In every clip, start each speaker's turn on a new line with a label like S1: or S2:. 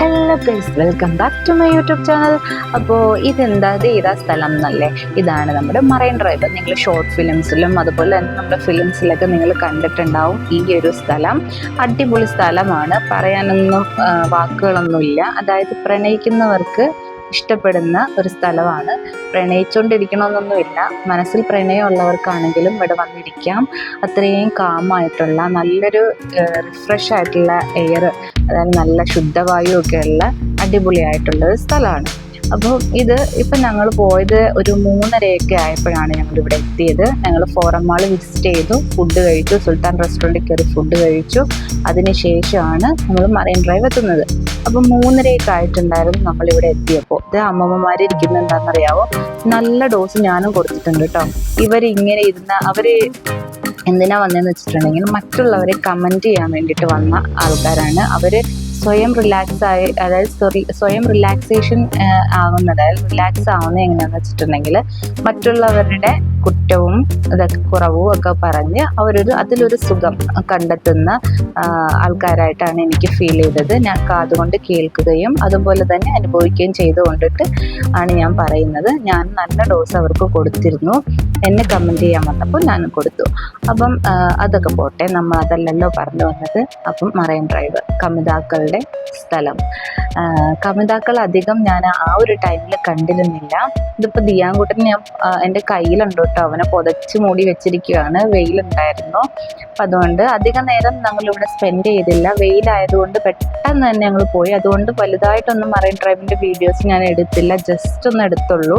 S1: Hello guys welcome back to my YouTube channel അപ്പോൾ ഇതെന്താ? ഇത് ഏതാ സ്ഥലം എന്നല്ലേ? ഇതാണ് നമ്മുടെ മറൈൻ ഡ്രൈവ് നിങ്ങൾ ഷോർട്ട് ഫിലിംസിലും അതുപോലെ തന്നെ നമ്മുടെ ഫിലിംസിലൊക്കെ നിങ്ങൾ കണ്ടിട്ടുണ്ടാവും ഈ ഒരു സ്ഥലം. അടിപൊളി സ്ഥലമാണ്. പറയാനൊന്നും വാക്കുകളൊന്നുമില്ല. അതായത് പ്രണയിക്കുന്നവർക്ക് ഇഷ്ടപ്പെടുന്ന ഒരു സ്ഥലമാണ്. പ്രണയിച്ചുകൊണ്ടിരിക്കണമെന്നൊന്നുമില്ല മനസ്സിൽ പ്രണയമുള്ളവർക്കാണെങ്കിലും ഇവിടെ വന്നിരിക്കാം. അത്രയും കാമായിട്ടുള്ള നല്ലൊരു റിഫ്രഷ് ആയിട്ടുള്ള എയർ അതായത് നല്ല ശുദ്ധവായു ഒക്കെ ഉള്ള അടിപൊളിയായിട്ടുള്ള ഒരു സ്ഥലമാണ്. അപ്പോൾ ഇത് ഇപ്പം ഞങ്ങൾ പോയത് ഒരു മൂന്നരയൊക്കെ ആയപ്പോഴാണ് ഞങ്ങൾ ഇവിടെ എത്തിയത്. ഞങ്ങൾ ഫോറം മാൾ വിസിറ്റ് ചെയ്തു ഫുഡ് കഴിച്ചു സുൽത്താൻ റെസ്റ്റോറന്റിൽ കയറി ഫുഡ് കഴിച്ചു. അതിനുശേഷമാണ് നമ്മൾ മറൈൻ ഡ്രൈവ് എത്തുന്നത്. അപ്പം മൂന്നരയൊക്കെ ആയിട്ടുണ്ടായിരുന്നു നമ്മളിവിടെ എത്തിയപ്പോൾ ഇത് അമ്മമ്മമാർ ഇരിക്കുന്നത് എന്താണെന്നറിയാവോ? നല്ല ഡോസ് ഞാനും കൊടുത്തിട്ടുണ്ട് കേട്ടോ ഇവരിങ്ങനെ ഇരുന്ന അവർ എന്തിനാ വന്നതെന്ന് വെച്ചിട്ടുണ്ടെങ്കിൽ മറ്റുള്ളവരെ കമന്റ് ചെയ്യാൻ വേണ്ടിയിട്ട് വന്ന ആൾക്കാരാണ്. അവർ സ്വയം റിലാക്സ് ആയി അതായത് സോറി സ്വയം റിലാക്സേഷൻ ആവുന്നത് റിലാക്സ് ആവുന്നത് എങ്ങനെയാണെന്ന് വെച്ചിട്ടുണ്ടെങ്കിൽ മറ്റുള്ളവരുടെ കുറ്റവും ഇതൊക്കെ കുറവും ഒക്കെ പറഞ്ഞ് അവരൊരു അതിലൊരു സുഖം കണ്ടെത്തുന്ന ആൾക്കാരായിട്ടാണ് എനിക്ക് ഫീൽ ചെയ്തത്. ഞാൻ കാതുകൊണ്ട് കേൾക്കുകയും അതുപോലെ തന്നെ അനുഭവിക്കുകയും ചെയ്തുകൊണ്ടിട്ട് ആണ് ഞാൻ പറയുന്നത്. ഞാൻ നല്ല ഡോസ് അവർക്ക് കൊടുത്തിരുന്നു. എന്നെ കമന്റ് ചെയ്യാൻ വന്നപ്പോൾ ഞാൻ കൊടുത്തു. അപ്പം അതൊക്കെ പോട്ടെ. നമ്മൾ അതല്ലല്ലോ പറഞ്ഞു വന്നത്. അപ്പം മറൈൻ ഡ്രൈവ് കമിതാക്കളുടെ സ്ഥലം. കമിതാക്കൾ അധികം ഞാൻ ആ ഒരു ടൈമിൽ കണ്ടിരുന്നില്ല. ഇതിപ്പോൾ ദിയാങ്കുട്ടൻ ഞാൻ എന്റെ കയ്യിലുണ്ട് കേട്ടോ. അവനെ പുതച്ച് മൂടി വെച്ചിരിക്കുകയാണ്. വെയിലുണ്ടായിരുന്നു. അപ്പം അതുകൊണ്ട് അധിക നേരം ഞങ്ങളിവിടെ സ്പെൻഡ് ചെയ്തില്ല. വെയിലായതുകൊണ്ട് പെട്ടെന്ന് തന്നെ ഞങ്ങൾ പോയി. അതുകൊണ്ട് വലുതായിട്ടൊന്നും മറൈൻ ഡ്രൈവിന്റെ വീഡിയോസ് ഞാൻ എടുത്തില്ല. ജസ്റ്റ് ഒന്ന് എടുത്തുള്ളൂ.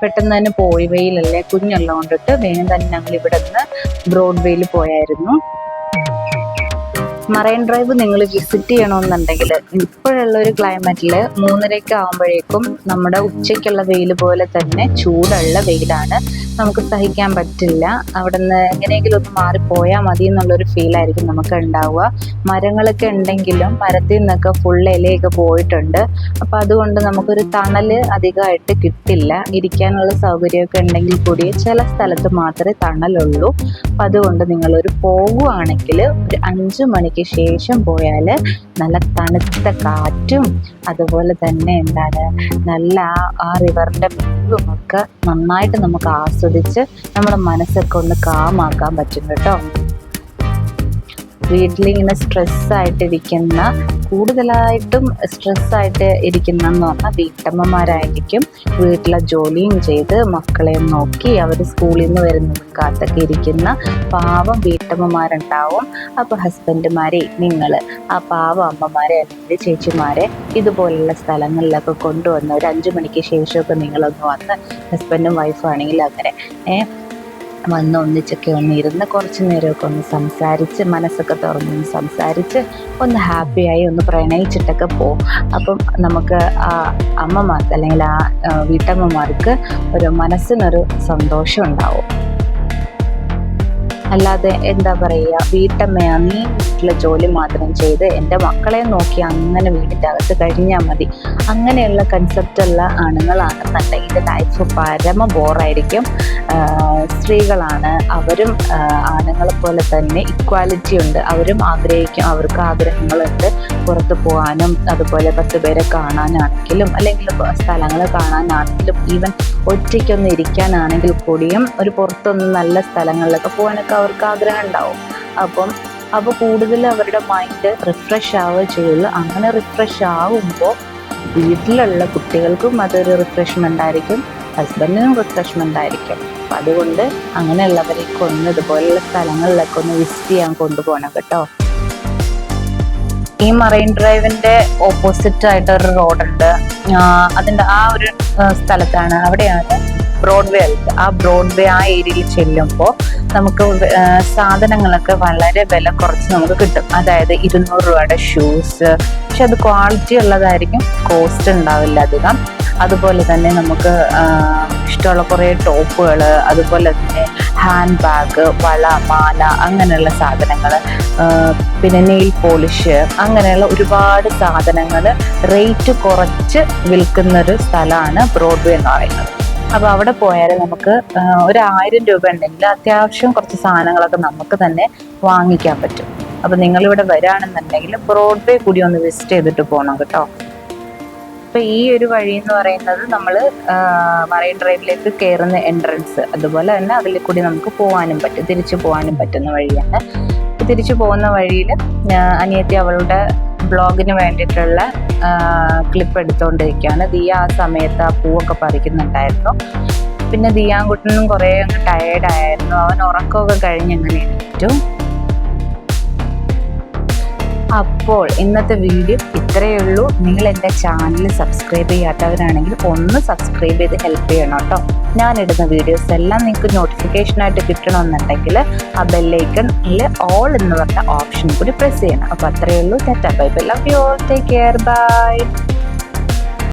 S1: പെട്ടെന്ന് തന്നെ പോയി. വെയിലല്ലേ? കുഞ്ഞുള്ളത് കൊണ്ടിട്ട് വേഗം തന്നെ ഞങ്ങൾ ഇവിടെ നിന്ന് ബ്രോഡ് വേയിൽ പോയായിരുന്നു. മറൈൻ ഡ്രൈവ് നിങ്ങൾ വിസിറ്റ് ചെയ്യണമെന്നുണ്ടെങ്കിൽ ഇപ്പോഴുള്ള ഒരു ക്ലൈമറ്റിൽ മൂന്നരയ്ക്ക് ആകുമ്പോഴേക്കും നമ്മുടെ ഉച്ചയ്ക്കുള്ള വെയിൽ പോലെ തന്നെ ചൂടുള്ള വെയിലാണ് നമുക്ക് സഹിക്കാൻ പറ്റില്ല. അവിടെ നിന്ന് എങ്ങനെയെങ്കിലും ഒന്ന് മാറിപ്പോയാൽ മതി എന്നുള്ളൊരു ഫീലായിരിക്കും നമുക്ക് ഉണ്ടാവുക. മരങ്ങളൊക്കെ ഉണ്ടെങ്കിലും മരത്തിൽ നിന്നൊക്കെ ഫുൾ ഇലയൊക്കെ പോയിട്ടുണ്ട്. അപ്പം അതുകൊണ്ട് നമുക്കൊരു തണൽ അധികമായിട്ട് കിട്ടില്ല. ഇരിക്കാനുള്ള സൗകര്യമൊക്കെ ഉണ്ടെങ്കിൽ കൂടി ചില സ്ഥലത്ത് മാത്രമേ തണലുള്ളൂ. അപ്പം അതുകൊണ്ട് നിങ്ങളൊരു പോകുവാണെങ്കിൽ ഒരു അഞ്ച് മണിക്ക് ശേഷം പോയാൽ നല്ല തണുത്ത കാറ്റും അതുപോലെ തന്നെ എന്താണ് നല്ല ആ റിവറിന്റെ വ്യൂവും ഒക്കെ നന്നായിട്ട് നമുക്ക് ആസ്വദിച്ച് നമ്മുടെ മനസ്സൊക്കെ ഒന്ന് കാമാക്കാൻ പറ്റും കേട്ടോ. വീട്ടിലിങ്ങനെ സ്ട്രെസ്സായിട്ടിരിക്കുന്ന കൂടുതലായിട്ടും സ്ട്രെസ്സായിട്ട് ഇരിക്കുന്ന എന്ന് പറഞ്ഞാൽ വീട്ടമ്മമാരായിരിക്കും വീട്ടിലെ ജോലിയും ചെയ്ത് മക്കളെയും നോക്കി അവർ സ്കൂളിൽ നിന്ന് വരുന്ന കാത്തൊക്കെ ഇരിക്കുന്ന പാവം വീട്ടമ്മമാരുണ്ടാവും. അപ്പോൾ ഹസ്ബൻഡുമാരെ നിങ്ങൾ ആ പാവം അമ്മമാരെ അല്ലെങ്കിൽ ചേച്ചിമാരെ ഇതുപോലുള്ള സ്ഥലങ്ങളിലൊക്കെ കൊണ്ടുവന്ന് ഒരു അഞ്ച് മണിക്ക് ശേഷമൊക്കെ നിങ്ങളൊന്ന് വന്ന് ഹസ്ബൻഡും വൈഫും ആണെങ്കിൽ അങ്ങനെ ഏ വന്ന് ഒന്നിച്ചൊക്കെ ഒന്ന് ഇരുന്ന് കുറച്ച് നേരമൊക്കെ ഒന്ന് സംസാരിച്ച് മനസ്സൊക്കെ തുറന്ന് സംസാരിച്ച് ഒന്ന് ഹാപ്പിയായി ഒന്ന് പ്രണയിച്ചിട്ടൊക്കെ പോകും അപ്പം നമുക്ക് ആ അമ്മമാർക്ക് അല്ലെങ്കിൽ ആ വീട്ടമ്മമാർക്ക് ഒരു മനസ്സിനൊരു സന്തോഷം ഉണ്ടാവും. അല്ലാതെ എന്താ പറയുക വീട്ടമ്മയാ നീ വീട്ടിലെ ജോലി മാത്രം ചെയ്ത് എന്റെ മക്കളെ നോക്കി അങ്ങനെ വീടിന്റെ അകത്ത് കഴിഞ്ഞാൽ മതി. അങ്ങനെയുള്ള കൺസെപ്റ്റുള്ള ആണുങ്ങളാണെന്നുണ്ടെങ്കിൽ ലൈഫ് പരമ ബോറായിരിക്കും സ്ത്രീകളാണ്. അവരും ആണുങ്ങളെ പോലെ തന്നെ ഇക്വാലിറ്റി ഉണ്ട്. അവരും ആഗ്രഹിക്കും അവർക്ക് ആഗ്രഹങ്ങളുണ്ട്. പുറത്ത് പോകാനും അതുപോലെ പത്ത് പേരെ കാണാനാണെങ്കിലും അല്ലെങ്കിൽ സ്ഥലങ്ങൾ കാണാനാണെങ്കിലും ഈവൻ ഒറ്റയ്ക്കൊന്ന് ഇരിക്കാനാണെങ്കിൽ കൂടിയും ഒരു പുറത്തൊന്ന് നല്ല സ്ഥലങ്ങളിലൊക്കെ പോകാനൊക്കെ അവർക്ക് ആഗ്രഹം ഉണ്ടാവും. അപ്പം അപ്പോൾ കൂടുതൽ അവരുടെ മൈൻഡ് റിഫ്രഷ് ആവുക ചെയ്യുള്ളൂ. അങ്ങനെ റിഫ്രഷ് ആവുമ്പോൾ വീട്ടിലുള്ള കുട്ടികൾക്കും അതൊരു റിഫ്രഷ്മെന്റ് ആയിരിക്കും ഹസ്ബൻഡിനും റിഫ്രഷ്മെന്റ് ആയിരിക്കും. അതുകൊണ്ട് അങ്ങനെയുള്ളവരേക്ക് ഒന്ന് ഇതുപോലെയുള്ള സ്ഥലങ്ങളിലൊക്കെ ഒന്ന് വിസിറ്റ് ചെയ്യാൻ കൊണ്ടുപോകണം കേട്ടോ. ഈ മറൈൻ ഡ്രൈവിന്റെ ഓപ്പോസിറ്റ് ആയിട്ട് ഒരു റോഡുണ്ട് അതിന്റെ ആ ഒരു സ്ഥലത്താണ്. അവിടെയാണ് ബ്രോഡ്വേ ആ ബ്രോഡ്വേ ആ ഏരിയയിൽ ചെല്ലുമ്പോൾ നമുക്ക് സാധനങ്ങളൊക്കെ വളരെ വില കുറച്ച് നമുക്ക് കിട്ടും. അതായത് ഇരുന്നൂറ് രൂപയുടെ ഷൂസ് പക്ഷെ അത് ക്വാളിറ്റി ഉള്ളതായിരിക്കും കോസ്റ്റ് ഉണ്ടാവില്ല അധികം. അതുപോലെ തന്നെ നമുക്ക് ഇഷ്ടമുള്ള കുറേ ടോപ്പുകൾ അതുപോലെ തന്നെ ഹാൻഡ് ബാഗ് വള മാല അങ്ങനെയുള്ള സാധനങ്ങൾ പിന്നെ നെയിൽ പോളിഷ് അങ്ങനെയുള്ള ഒരുപാട് സാധനങ്ങൾ റേറ്റ് കുറച്ച് വിൽക്കുന്നൊരു സ്ഥലമാണ് ബ്രോഡ്വേ എന്ന് പറയുന്നത്. അപ്പോൾ അവിടെ പോയാൽ നമുക്ക് ഒരു ആയിരം രൂപ ഉണ്ടെങ്കിൽ അത്യാവശ്യം കുറച്ച് സാധനങ്ങളൊക്കെ നമുക്ക് തന്നെ വാങ്ങിക്കാൻ പറ്റും. അപ്പൊ നിങ്ങൾ ഇവിടെ വരാണെന്നുണ്ടെങ്കിൽ ബ്രോഡ്വേ കൂടി ഒന്ന് വിസിറ്റ് ചെയ്തിട്ട് പോകണം കേട്ടോ. അപ്പൊ ഈ ഒരു വഴി എന്ന് പറയുന്നത് നമ്മൾ മറൈൻ ഡ്രൈവിലേക്ക് കയറുന്ന എൻട്രൻസ് അതുപോലെ തന്നെ അതിൽ കൂടി നമുക്ക് പോകാനും പറ്റും. തിരിച്ചു പോകാനും പറ്റുന്ന വഴിയാണ്. തിരിച്ചു പോകുന്ന വഴിയിൽ അനിയത്തി അവളുടെ ബ്ലോഗിന് വേണ്ടിയിട്ടുള്ള ക്ലിപ്പ് എടുത്തുകൊണ്ടിരിക്കുകയാണ് ദിയ ആ സമയത്ത് ആ പൂവൊക്കെ പറിക്കുന്നുണ്ടായിരുന്നു. പിന്നെ ദിയാൻകുട്ടനും കുറേ അങ്ങ് ടയേർഡായിരുന്നു അവൻ ഉറക്കമൊക്കെ കഴിഞ്ഞ് അങ്ങനെ എണീറ്റു. അപ്പോൾ ഇന്നത്തെ വീഡിയോ ഇത്രയേ ഉള്ളൂ. നിങ്ങൾ എന്റെ ചാനൽ സബ്സ്ക്രൈബ് ചെയ്യാത്തവരാണെങ്കിൽ ഒന്ന് സബ്സ്ക്രൈബ് ചെയ്ത് ഹെൽപ്പ് ചെയ്യണം കേട്ടോ. ഞാനിടുന്ന വീഡിയോസ് എല്ലാം നിങ്ങൾക്ക് നോട്ടിഫിക്കേഷനായിട്ട് കിട്ടണമെന്നുണ്ടെങ്കിൽ ആ ബെല്ലൈക്കണിൽ ഓൾ എന്ന് പറഞ്ഞ ഓപ്ഷൻ കൂടി പ്രസ് ചെയ്യണം. അപ്പോൾ അത്രയേ ഉള്ളൂ. Tata bye love you all take care bye